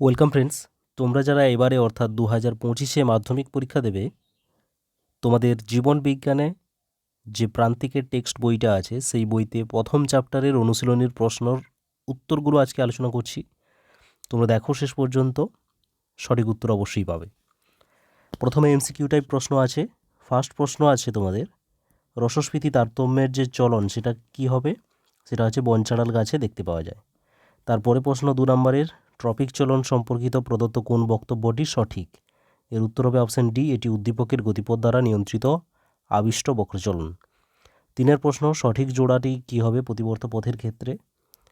Welcome friends, তোমরা যারা এবারে অর্থাৎ দু হাজার পঁচিশে মাধ্যমিক পরীক্ষা দেবে, তোমাদের জীবন বিজ্ঞানে যে প্রান্তিকের টেক্সট বইটা আছে, সেই বইতে প্রথম চ্যাপ্টারের অনুশীলনীর প্রশ্নর উত্তরগুলো আজকে আলোচনা করছি। তোমরা দেখো শেষ পর্যন্ত, সঠিক উত্তর অবশ্যই পাবে। প্রথমে এমসিকিউ টাইপ প্রশ্ন আছে। ফার্স্ট প্রশ্ন আছে তোমাদের, রসস্ফীতি তারতম্যের যে চলন, সেটা কি হবে? সেটা হচ্ছে বনচাঁড়াল গাছে দেখতে পাওয়া যায়। তারপরে প্রশ্ন দু নম্বরের ট্রপিক চলন সম্পর্কিত প্রদত্ত কোন বক্তব্যটি সঠিক? এর উত্তর হবে অপশন ডি, এটি উদ্দীপকের গতিপথ দ্বারা নিয়ন্ত্রিত আবিষ্ট বক্রচলন। তিনের প্রশ্ন, সঠিক জোড়াটি কী হবে প্রতিবর্ত পথের ক্ষেত্রে?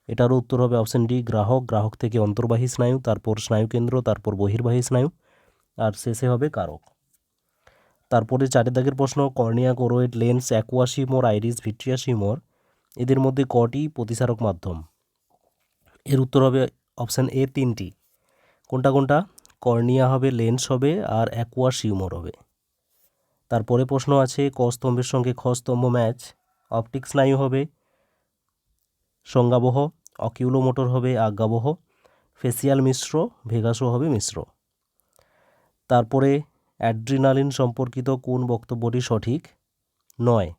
এটারও উত্তর হবে অপশন ডি, গ্রাহক গ্রাহক থেকে অন্তর্বাহী স্নায়ু, তারপর স্নায়ুকেন্দ্র তারপর বহির্বাহী স্নায়ু, আর শেষে হবে কারক। তারপরে চারের দাগের প্রশ্ন, cornea choroid lens aqueous humour iris vitreous humour এদের মধ্যে কটি প্রতিসারক মাধ্যম? এর উত্তর হবে অপশান এ তিনটি। কোনটা কোনটা? কর্নিয়া হবে, লেন্স হবে, আর অ্যাকুয়া সিউমর হবে। তারপরে প্রশ্ন আছে, ক স্তম্ভের সঙ্গে খ স্তম্ভ ম্যাচ? অপটিক স্নায়ু হবে, সংজ্ঞাবহ, অকিউলোমোটর হবে, আজ্ঞাবহ, ফেসিয়াল মিশ্র, ভেগাসও হবে মিশ্র। তারপরে অ্যাড্রিনালিন সম্পর্কিত কোন বক্তব্যটি সঠিক? নয়।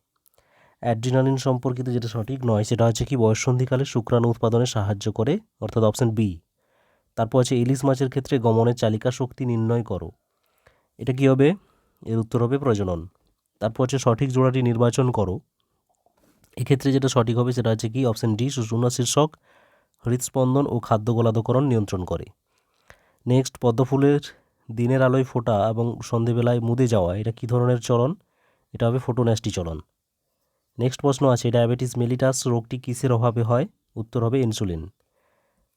অ্যাড্রিনালিন সম্পর্কিত যেটা সঠিক নয়, সেটা হচ্ছে কি বয়ঃসন্ধিকালে শুক্রাণু উৎপাদনে সাহায্য করে, অর্থাৎ অপশান বি তারপর আছে ইলিশ মাছের ক্ষেত্রে গমনের চালিকা শক্তি নির্ণয় করো। এটা কি হবে? এর উত্তর হবে প্রজনন। তারপর হচ্ছে সঠিক জোড়াটি নির্বাচন করো। এক্ষেত্রে যেটা সঠিক হবে, সেটা হচ্ছে কি অপশান ডি সুষুম্না শীর্ষক হৃদস্পন্দন ও খাদ্য গোলাদকরণ নিয়ন্ত্রণ করে। নেক্সট পদ্মফুলের দিনের আলোয় ফোটা এবং সন্ধেবেলায় মুদে যাওয়া, এটা কী ধরনের চলন? এটা হবে ফোটোন্যাস্টি চলন। নেক্সট প্রশ্ন আছে ডায়াবেটিস মেলিটাস রোগটি কিসের অভাবে হয়? উত্তর হবে ইনসুলিন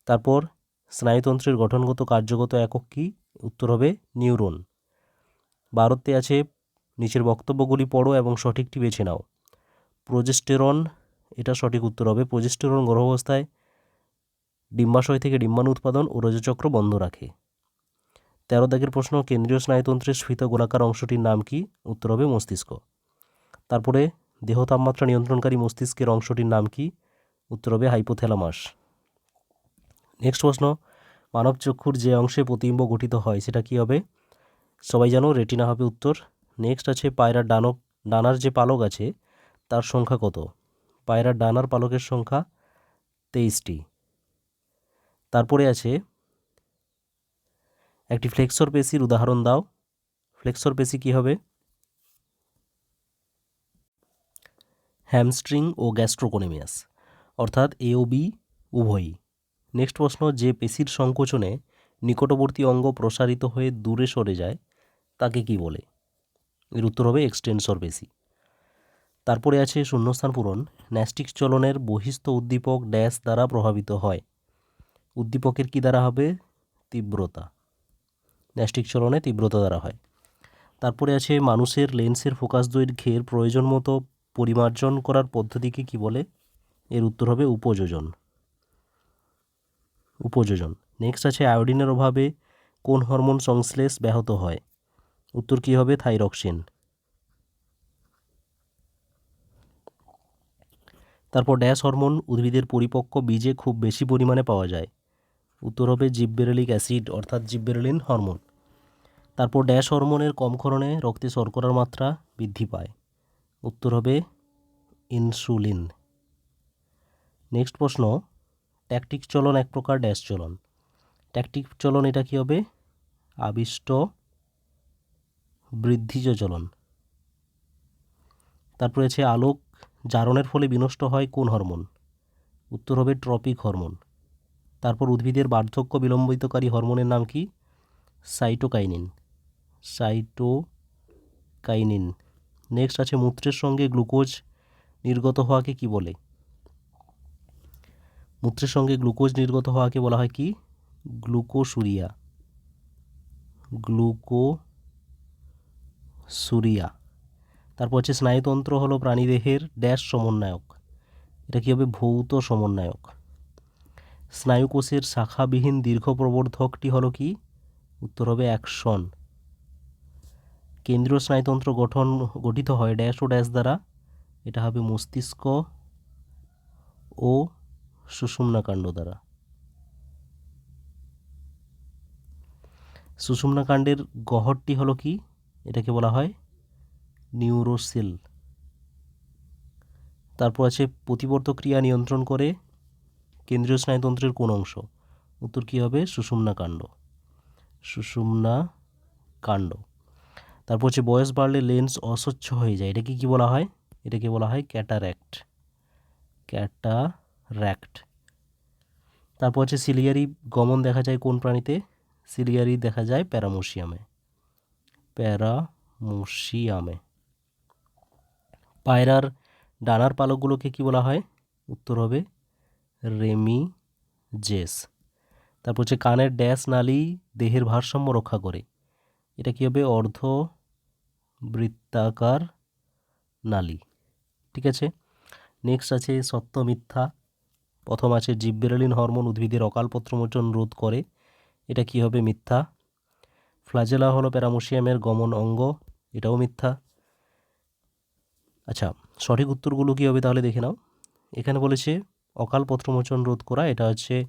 তারপর, স্নায়ুতন্ত্রের গঠনগত কার্যগত একক কী? উত্তর হবে নিউরন ভারতে আছে, নিচের বক্তব্যগুলি পড়ো এবং সঠিকটি বেছে নাও। প্রোজেস্টেরন এটা সঠিক উত্তর হবে প্রোজেস্টেরন গর্ভাবস্থায় ডিম্বাশয় থেকে ডিম্বাণু উৎপাদন ও রজচক্র বন্ধ রাখে। তেরো দাগের প্রশ্ন, কেন্দ্রীয় স্নায়ুতন্ত্রের স্ফীত গোলাকার অংশটির নাম কি? উত্তর হবে মস্তিষ্ক। তারপরে দেহ তাপমাত্রা নিয়ন্ত্রণকারী মস্তিষ্কের অংশটির নাম কি? উত্তর হবে হাইপোথ্যালামাস। নেক্সট প্রশ্ন, মানব চক্ষুর যে অংশে প্রতিবিম্ব গঠিত হয়, সেটা কি হবে? সবাই জানো, রেটিনা হবে উত্তর। নেক্সট আছে পায়রার ডানক, ডানার যে পালক আছে, তার সংখ্যা কত? পায়রার ডানার পালকের সংখ্যা তেইশটি। তারপরে আছে একটি ফ্লেক্সর পেশির উদাহরণ দাও। ফ্লেক্সর পেশি কী হবে? হ্যামস্ট্রিং ও গ্যাস্ট্রোকোনেমিয়াস, অর্থাৎ এ ও বি উভয়ই। নেক্সট প্রশ্ন, যে পেশির সংকোচনে নিকটবর্তী অঙ্গ প্রসারিত হয়ে দূরে সরে যায়, তাকে কি বলে? এর উত্তর হবে এক্সটেনসর পেশি। তারপরে আছে শূন্যস্থান পূরণ। ন্যাস্টিক চলনের বহিস্থ উদ্দীপক ড্যাশ দ্বারা প্রভাবিত হয়। উদ্দীপকের কি দ্বারা হবে? তীব্রতা। ন্যাস্টিক চলনে তীব্রতা দ্বারা হয়। তারপরে আছে মানুষের লেন্সের ফোকাস দৈর্ঘ্যের প্রয়োজন মতো পরিমার্জন করার পদ্ধতিকে কি বলে? এর উত্তর হবে উপযোজন। উপযোজন। নেক্সট আছে আয়োডিনের অভাবে কোন হরমোন সংশ্লেষ ব্যাহত হয়? উত্তর কী হবে? থাইরক্সিন। তারপর ড্যাশ হরমোন উদ্ভিদের পরিপক্ক বীজে খুব বেশি পরিমাণে পাওয়া যায়। উত্তর হবে জিববেরেলিক অ্যাসিড, অর্থাৎ জিববেরেলিন হরমোন। তারপর ড্যাশ হরমোনের কম ক্ষরণে রক্তে শর্করার মাত্রা বৃদ্ধি পায়। উত্তর হবে ইনসুলিন। নেক্সট প্রশ্ন, ট্যাকটিক চলন এক প্রকার ড্যাশ চলন। ট্যাকটিক চলন এটা কী হবে? আবিষ্ট বৃদ্ধিজ চলন। তারপরে আছে আলোক, জারণের ফলে বিনষ্ট হয় কোন হরমোন? উত্তর হবে ট্রপিক হরমোন। তারপর উদ্ভিদের বার্ধক্য বিলম্বিতকারী হরমোনের নাম কি? সাইটোকাইনিন। সাইটোকাইনিন। নেক্সট আছে মূত্রের সঙ্গে গ্লুকোজ নির্গত হওয়াকে কি বলে? মূত্রের সঙ্গে গ্লুকোজ নির্গত হওয়াকে বলা হয় কি? গ্লুকোসুরিয়া। গ্লুকোসুরিয়া। তারপর হচ্ছে স্নায়ুতন্ত্র হলো প্রাণীদেহের ড্যাশ সমন্বয়ক। এটা কী হবে? ভৌত সমন্বয়ক। স্নায়ুকোষের শাখাবিহীন দীর্ঘ প্রবর্ধকটি হলো কি? উত্তর হবে অ্যাকশন কেন্দ্রীয় স্নায়ুতন্ত্র গঠন গঠিত হয় ড্যাশ ও ড্যাশ দ্বারা। এটা হবে মস্তিষ্ক ও সুষুম্নাকাণ্ড দ্বারা। সুষুম্না কাণ্ডের গহরটি হলো কি? এটাকে বলা হয় নিউরোসেল। তারপর আছে প্রতিবর্ত ক্রিয়া নিয়ন্ত্রণ করে কেন্দ্রীয় স্নায়ুতন্ত্রের কোন অংশ। উত্তর কী হবে? সুষুম্না কাণ্ড। সুষুম্না কাণ্ড। তারপর হচ্ছে বয়স বাড়লে লেন্স অস্বচ্ছ হয়ে যায়। এটাকে কি বলা হয়? এটাকে বলা হয় ক্যাটার্যাক্ট ক্যাটার্যাক্ট তারপর হচ্ছে সিলিয়ারি গমন দেখা যায় কোন প্রাণীতে? সিলিয়ারি দেখা যায় প্যারামোসিয়ামে প্যারামোসিয়ামে পায়রার ডানার পালকগুলোকে কি বলা হয়? উত্তর হবে রেমি জেস তারপর হচ্ছে কানের ড্যাশ নালি দেহের ভারসাম্য রক্ষা করে। এটা কী হবে? অর্ধ বৃত্তাকার নালী। ঠিক আছে? নেক্সট আছে সত্য মিথ্যা। প্রথম আছে জিব্বেরেলিন হরমোন উদ্ভিদের অকাল পত্রমোচন রোধ করে। এটা কি হবে মিথ্যা? ফ্লাজেলা হলো প্যারামোসিয়ামের গমন অঙ্গ। এটাও মিথ্যা। আচ্ছা সঠিক উত্তরগুলো কী হবে তাহলে দেখে নাও। এখানে বলেছে অকাল পত্রমোচন রোধ করা, এটা হচ্ছে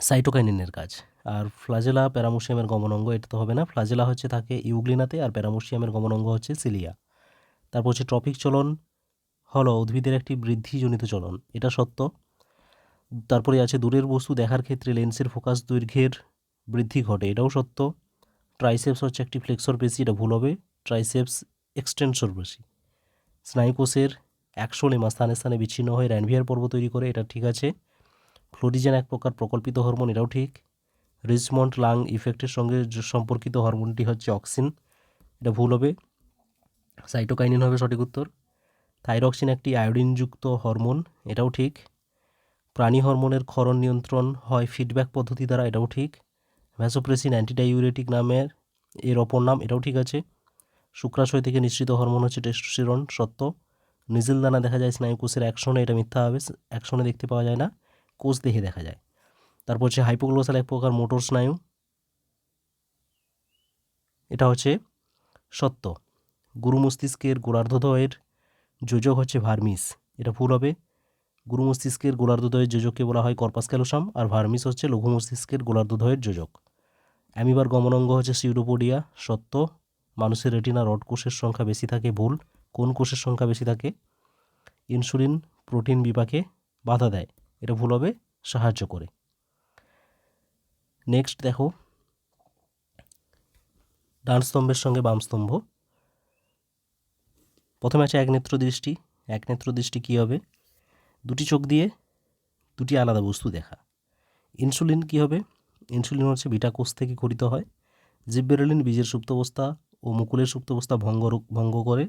সাইটোকাইনিনের কাজ। আর ফ্লাজেলা প্যারামোসিয়ামের গমনাঙ্গ, এটা তো হবে না। ফ্লাজেলা হচ্ছে থাকে ইউগ্লিনাতে আর প্যারামোসিয়ামের গমনাঙ্গ হচ্ছে সিলিয়া। তারপর হচ্ছে ট্রপিক চলন, হলো উদ্ভিদের একটি বৃদ্ধিজনিত চলন, এটা সত্য। তারপরে আছে দূরের বস্তু, দেখার ক্ষেত্রে লেন্সের ফোকাস দৈর্ঘ্যের বৃদ্ধি ঘটে, এটাও সত্য। ট্রাইসেপস হচ্ছে একটি ফ্লেক্সর পেশি এটা ভুল হবে, ট্রাইসেপস এক্সটেনসর পেশি স্নায়ুকোষের একশো লেমা স্থানে স্থানে বিচ্ছিন্ন হয়ে র্যানভিয়ার পর্ব তৈরি করে, এটা ঠিক আছে। ফ্লোরিজেন এক প্রকার প্রকল্পিত হরমোন, এটাও ঠিক। রিচমন্ড লাং ইফেক্টের সঙ্গে সম্পর্কিত হরমোনটি হচ্ছে অক্সিন এটা ভুল হবে। সাইটোকাইনিন হবে সঠিক উত্তর। থাইরক্সিন একটি আয়োডিনযুক্ত হরমোন এটাও ঠিক। প্রাণী হরমোনের ক্ষরণ নিয়ন্ত্রণ হয় ফিডব্যাক পদ্ধতি দ্বারা, এটাও ঠিক। ভ্যাসোপ্রেসিন অ্যান্টিডাইউরেটিক নামের এর অপর নাম, এটাও ঠিক আছে। শুক্রাশয় থেকে নিঃসৃত হরমোন হচ্ছে টেস্টোস্টেরন সত্য। নিজেল দানা দেখা যায়, স্নায়ুকোষের অ্যাকশনে এটা মিথ্যা হবে। অ্যাকশনে দেখতে পাওয়া যায় না। কোষ দেহে দেখা যায়। তারপর হচ্ছে হাইপোগ্লোসাল এক প্রকার মোটর স্নায়ু। এটা হচ্ছে সত্য। গুরু মস্তিষ্কের গোড়ার্ধদ্বয়ের যোজক হচ্ছে ভার্মিস। এটা ভুল হবে। গুরু মস্তিষ্কের গোলার্ধদয়ের যোজককে বলা হয় কর্পাস ক্যালোসাম, আর ভার্মিস হচ্ছে লঘু মস্তিষ্কের গোলার্ধদ্বয়ের যোজক। অ্যামিবার গমনাঙ্গ হচ্ছে সিউডোপোডিয়া, সত্য। মানুষের রেটিনা রড কোষের সংখ্যা বেশি থাকে, ভুল। কোন কোষের সংখ্যা বেশি থাকে? ইনসুলিন প্রোটিন বিপাকে বাধা দেয়। এটা ভুল হবে, সাহায্য করে। নেক্সট দেখো। ডান স্তম্ভের সঙ্গে বাম স্তম্ভ। প্রথমে আছে এক নেত্র দৃষ্টি। এক নেত্র দৃষ্টি কী হবে? দুটি চোখ দিয়ে দুটি আলাদা বস্তু দেখা। ইনসুলিন কী হবে? ইনসুলিন হচ্ছে বিটা কোষ থেকে গঠিত হয়। জিব্বেরেলিন বীজের সুপ্তাবস্থা ও মুকুলের সুপ্তাবস্থা ভঙ্গ ভঙ্গ করে।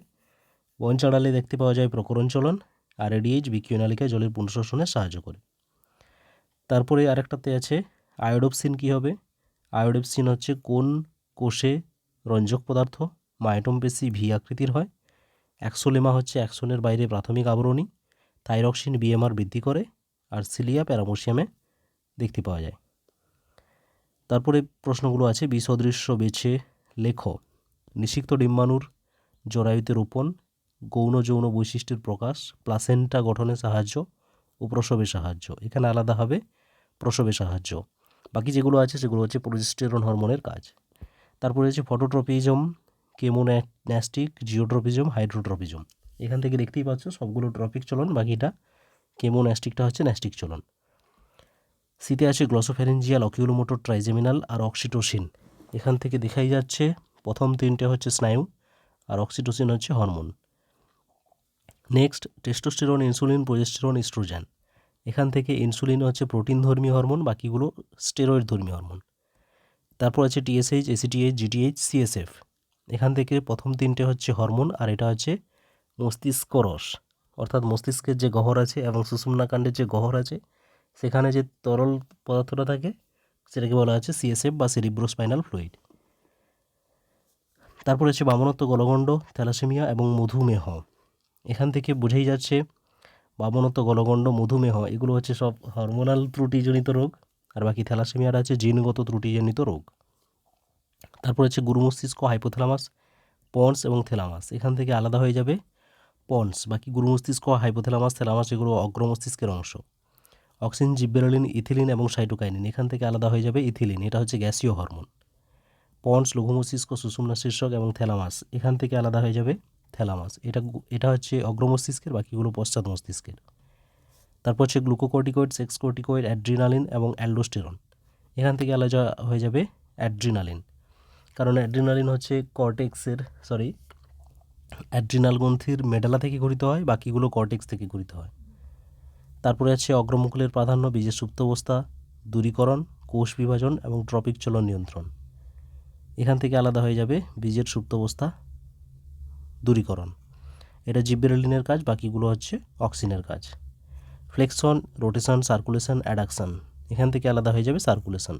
বন চাড়ালে দেখতে পাওয়া যায় প্রকরণ চলন। আর এডিএইচ বিকিউ নালিকায় জলের পুনঃশোষণে সাহায্য করে। তারপরে আরেকটাতে আছে আয়োডোপসিন কী হবে? আয়োডোপসিন হচ্ছে কোন কোষে রঞ্জক পদার্থ? মাইটোম পেশি ভি আকৃতির হয়। অ্যাক্সোলেমা হচ্ছে অ্যাক্সনের বাইরে প্রাথমিক আবরণী। থাইরক্সিন বিএমআর বৃদ্ধি করে। আর সিলিয়া প্যারামোসিয়ামে দেখতে পাওয়া যায়। তারপরে প্রশ্নগুলো আছে, বিসদৃশ্য বেছে লেখো। নিষিক্ত ডিম্বাণুর জরায়ুতে রোপণ, গৌণ যৌন বৈশিষ্ট্যের প্রকাশ, প্লাসেন্টা গঠনে সাহায্য ও প্রসবে সাহায্য। এখানে আলাদা হবে, প্রসবে সাহায্য। বাকি যেগুলো আছে সেগুলো হচ্ছে প্রোজেস্টেরন হরমোনের কাজ। তারপরে হচ্ছে ফটোট্রপিজম, কেমোন্যাস্টিক, জিওট্রপিজম, হাইড্রোট্রপিজম। এখান থেকে দেখতেই পাচ্ছ সবগুলো ট্রপিক চলন বাকিটা কেমোন্যাস্টিকটা হচ্ছে ন্যাস্টিক চলন। শীতে আছে গ্লসোফেরেঞ্জিয়াল, অকিউলোমোটর, ট্রাইজেমিনাল আর অক্সিটোসিন। এখান থেকে দেখাই যাচ্ছে প্রথম তিনটে হচ্ছে স্নায়ু আর অক্সিটোসিন হচ্ছে hormone. Next, testosterone, insulin, progesterone, oestrogen. এখান থেকে ইনসুলিন হচ্ছে প্রোটিন ধর্মী হরমোন বাকিগুলো স্টেরয়েড ধর্মী হরমোন তারপর আছে টিএসএইচ এসিটিএইচ জিটিএইচ সিএসএফ এখান থেকে প্রথম তিনটে হচ্ছে হরমোন আর এটা হচ্ছে মস্তিষ্ক রস। অর্থাৎ মস্তিষ্কের যে গহর আছে এবং সুষুম্নাকাণ্ডের যে গহর আছে, সেখানে যে তরল পদার্থটা থাকে, সেটাকে বলা হচ্ছে সিএসএফ বা সেরিব্রোস্পাইনাল ফ্লুইড তারপর হচ্ছে বামনত্ব, গলগণ্ড, থ্যালাসেমিয়া এবং মধুমেহ। এখান থেকে বোঝাই যাচ্ছে বামনত্ব, গলগণ্ড, মধুমেহ, এগুলো হচ্ছে সব হরমোনাল ত্রুটিজনিত রোগ। আর বাকি থ্যালাসেমিয়ার আছে জিনগত ত্রুটিজনিত রোগ। তারপর হচ্ছে গুরু মস্তিষ্ক হাইপোথ্যালামাস পন্স এবং থ্যালামাস এখান থেকে আলাদা হয়ে যাবে পন্স বাকি গুরু মস্তিষ্ক হাইপোথ্যালামাস থ্যালামাস এগুলো অগ্র মস্তিষ্কের অংশ। অক্সিন জিব্বেরলিন ইথিলিন এবং সাইটোকাইনিন। এখান থেকে আলাদা হয়ে যাবে ইথিলিন। এটা হচ্ছে গ্যাসীয় হরমোন পন্স লঘুমস্তিষ্ক, সুষুম্না শীর্ষক এবং থ্যালামাস এখান থেকে আলাদা হয়ে যাবে থ্যালামাস এটা এটা হচ্ছে অগ্রমস্তিষ্কের, বাকিগুলো পশ্চাৎ মস্তিষ্কের। তারপর হচ্ছে গ্লুকোকর্টিকয়েড সেক্স কর্টিকয়েড অ্যাড্রিনালিন এবং অ্যালডোস্টেরন এখান থেকে আলাদা হয়ে যাবে অ্যাড্রিনালিন কারণ অ্যাড্রিনালিন হচ্ছে কর্টেক্সের সরি অ্যাড্রিনাল গ্রন্থির মেডালা থেকে গঠিত হয়, বাকিগুলো কর্টেক্স থেকে গঠিত হয়। তারপরে আছে অগ্রমুকুলের প্রাধান্য, বীজের সুপ্তাবস্থা দূরীকরণ, কোষ বিভাজন এবং ট্রপিক চলন নিয়ন্ত্রণ। এখান থেকে আলাদা হয়ে যাবে বীজের সুপ্তাবস্থা দূরীকরণ। এটা জিব্বেরেলিনের কাজ, বাকিগুলো হচ্ছে অক্সিনের কাজ। ফ্লেকশন রোটেশন, সার্কুলেশন, অ্যাডাকশন, এখান থেকে আলাদা হয়ে যাবে সার্কুলেশন।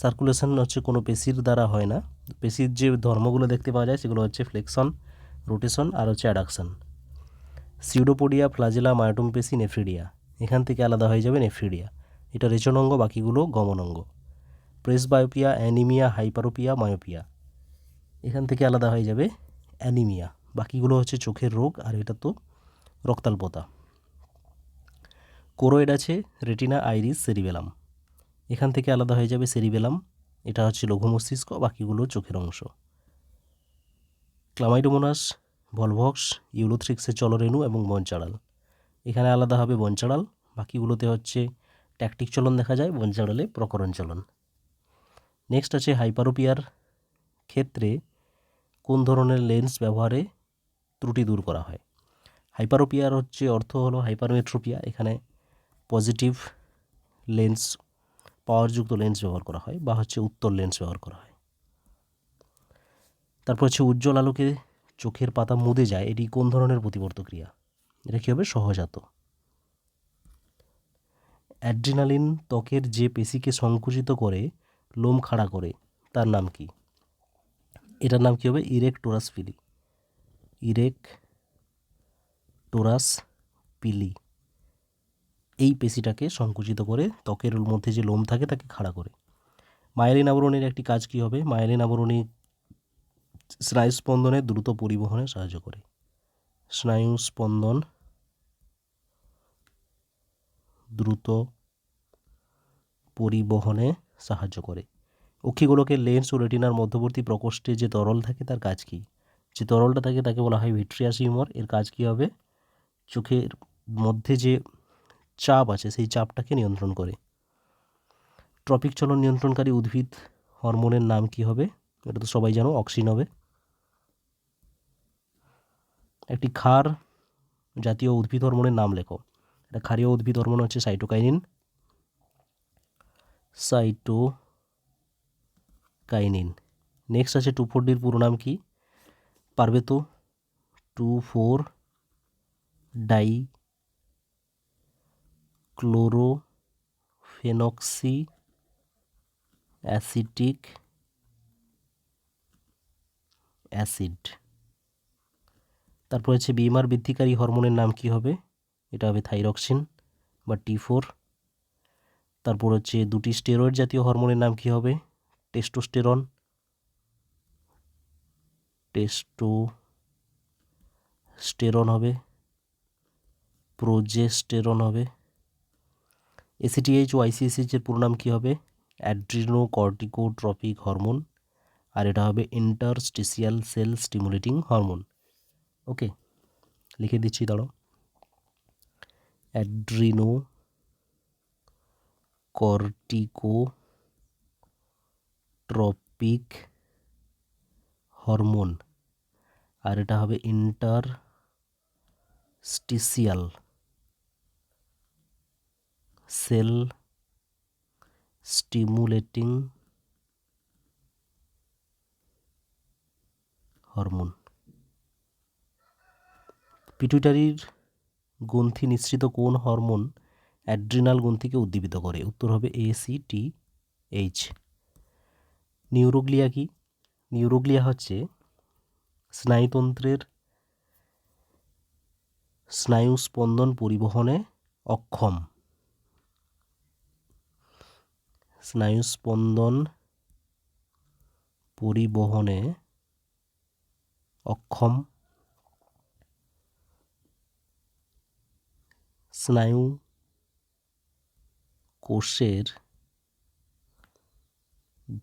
সার্কুলেশন হচ্ছে কোনো পেশির দ্বারা হয় না। পেশির যে ধর্মগুলো দেখতে পাওয়া যায়, সেগুলো হচ্ছে ফ্লেক্সন, রোটেশন আর হচ্ছে অ্যাডাকশন। সিউডোপোডিয়া, ফ্লাজেলা, মায়োটম পেশি, নেফ্রিডিয়া, এখান থেকে আলাদা হয়ে যাবে নেফ্রিডিয়া। এটা রেচন অঙ্গ বাকিগুলো গমন অঙ্গ presbyopia anaemia, hyperopia, myopia, এখান থেকে আলাদা হয়ে যাবে অ্যানিমিয়া। বাকিগুলো হচ্ছে চোখের রোগ আর এটা তো রক্তাল্পতা। কোরোয়েড আছে, রেটিনা আইরিস, সেরিবেলাম। এখান থেকে আলাদা হয়ে যাবে সেরিবেলাম। এটা হচ্ছে লঘু মস্তিষ্ক বাকিগুলো চোখের অংশ। ক্লামাইডোমোনাস ভলভক্স ইউলোথ্রিক্সের চলরেণু এবং বনচাড়াল এখানে আলাদা হবে বনচাড়াল বাকিগুলোতে হচ্ছে ট্যাকটিক চলন দেখা যায় বনচাড়ালে প্রকরণ চলন। নেক্সট আছে হাইপারোপিয়ার ক্ষেত্রে কোন ধরনের লেন্স ব্যবহারে ত্রুটি দূর করা হয়। হাইপারোপিয়ার হচ্ছে অর্থ হলো হাইপারোমেট্রোপিয়া। এখানে পজিটিভ লেন্স, পাওয়ারযুক্ত লেন্স ব্যবহার করা হয় বা হচ্ছে উত্তর লেন্স ব্যবহার করা হয়। তারপর হচ্ছে উজ্জ্বল আলোকে চোখের পাতা মুদে যায়, এটি কোন ধরনের প্রতিবর্ত ক্রিয়া? এটা কী হবে? সহজাত। অ্যাড্রিনালিন ত্বকের যে পেশিকে সংকুচিত করে, লোম খাড়া করে, তার নাম কি? এটার নাম কী হবে? Arrector pili arrector, pili. এই পেশিটাকে সংকুচিত করে ত্বকের মধ্যে যে লোম থাকে তাকে খাড়া করে। মায়েলিন আবরণের একটি কাজ কী হবে? মায়েলিন আবরণী স্নায়ু স্পন্দনের দ্রুত পরিবহনে সাহায্য করে। স্নায়ু স্পন্দন দ্রুত পরিবহনে সাহায্য করে। অক্ষিগুলোকে লেন্স ও রেটিনার মধ্যবর্তী প্রকোষ্ঠে যে তরল থাকে তার কাজ কী? যে তরলটা থাকে তাকে বলা হয় ভিট্রিয়াস হিউমার। এর কাজ কী হবে? চোখের মধ্যে যে চাপ আছে, সেই চাপটাকে নিয়ন্ত্রণ করে। ট্রপিক চলন নিয়ন্ত্রণকারী উদ্ভিদ হরমোনের নাম কি হবে? এটা তো সবাই জানো, অক্সিন হবে। একটি ক্ষার জাতীয় উদ্ভিদ হরমোনের নাম লেখো। এটা ক্ষারীয় উদ্ভিদ হরমোন হচ্ছে সাইটোকাইনিন। সাইটো কাইনিন নেক্সট আছে টু ফোর ডির পুরো নাম কি? পারবে তো? Two four dichlorophenoxyacetic acid. তারপর হচ্ছে বিমার বৃদ্ধিকারী হরমোনের নাম কি হবে? এটা হবে থাইরক্সিন বা টি ফোর। তারপর হচ্ছে দুটি স্টেরয়েড জাতীয় হরমোনের নাম কি হবে? টেস্টোস্টেরন টেস্টো স্টেরন হবে, প্রোজেস্টেরন হবে। এসিটিএইচ ও আইসিএসএইচ এর পুরো নাম কী হবে? Adreno corticotropic hormone. আর এটা হবে interstitial cell stimulating hormone. Okay, লিখে দিচ্ছি দাঁড়ো অ্যাড্রিনো কর্টিকো ট্রপিক হরমোন। আর এটা হবে interstitial cell stimulating hormone পিটুইটারির গ্রন্থি নিঃসৃত কোন হরমোন অ্যাড্রিনাল গ্রন্থিকে উদ্দীপিত করে? উত্তর হবে A C T H neuroglia কি? নিউরোগ্লিয়া হচ্ছে স্নায়ুতন্ত্রের স্নায়ু স্পন্দন পরিবহনে অক্ষম। স্নায়ু স্পন্দন পরিবহনে অক্ষম। স্নায়ু কোষের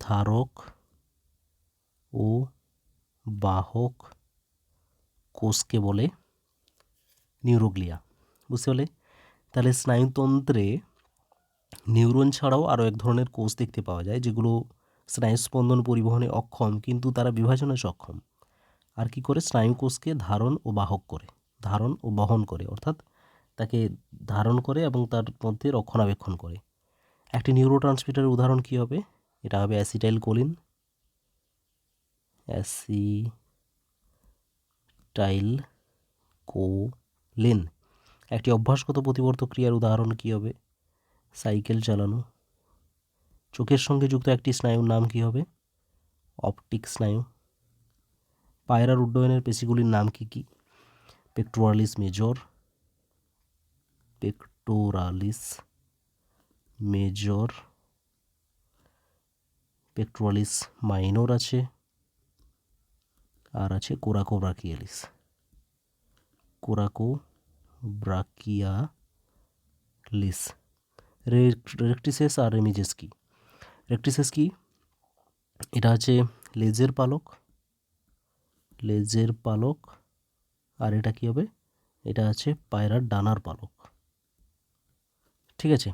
ধারক ও বাহক কোষকে বলে নিউরোগ্লিয়া। বুঝতে পারলে? তাহলে স্নায়ুতন্ত্রে নিউরন ছাড়াও আরও এক ধরনের কোষ দেখতে পাওয়া যায়, যেগুলো স্নায়ুস্পন্দন পরিবহনে অক্ষম, কিন্তু তারা বিভাজনে সক্ষম। আর কি করে? স্নায়ু কোষকে ধারণ ও বাহক করে, ধারণ ও বহন করে, অর্থাৎ তাকে ধারণ করে এবং তার মধ্যে রক্ষণাবেক্ষণ করে। একটি নিউরো উদাহরণ কী হবে? এটা হবে অ্যাসিটাইল কোলিন অ্যাসিটাইল কোলিন। একটি অভ্যাসগত প্রতিবর্তক ক্রিয়ার উদাহরণ কী হবে? সাইকেল চালানো। চোখের সঙ্গে যুক্ত একটি স্নায়ুর নাম কী হবে? অপটিক স্নায়ু। পায়রার উড্ডয়নের পেশিগুলির নাম কি কি? Pectoralis major. Pectoralis major. Pectoralis minor আছে। আর আছে coracobrachialis. Coracobrachialis. Rectrices আর রেমিজেস কি রেকটিসেস কি? এটা আছে লেজের পালক লেজের পালক, আর এটা কি হবে? এটা আছে পায়রার ডানার পালক। ঠিক আছে?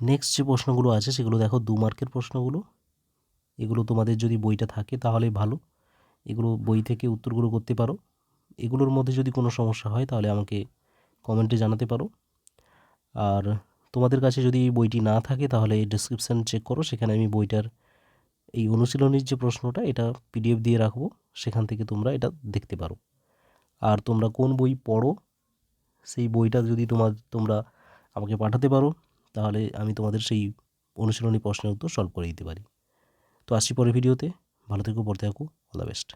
নেক্সট যে প্রশ্নগুলো আছে সেগুলো দেখো, দু মার্কের প্রশ্নগুলো। এগুলো তোমাদের যদি বইটা থাকে তাহলে ভালো। এগুলো বই থেকে উত্তরগুলো করতে পারো। এগুলোর মধ্যে যদি কোনো সমস্যা হয়, তাহলে আমাকে কমেন্টে জানাতে পারো। আর তোমাদের কাছে যদি বইটি না থাকে, তাহলে ডিসক্রিপশান চেক করো। সেখানে আমি বইটার এই অনুশীলনীর যে প্রশ্নটা, এটা পিডিএফ দিয়ে রাখব। সেখান থেকে তোমরা এটা দেখতে পারো। আর তোমরা কোন বই পড়ো, সেই বইটা যদি তোমার, তোমরা আমাকে পাঠাতে পারো, তাহলে আমি তোমাদের সেই অনুশীলনী প্রশ্নের উত্তর সলভ করে দিতে পারি। তো আসছি পরে ভিডিওতে। ভালো থেকো, পড়তে থাকো। All the best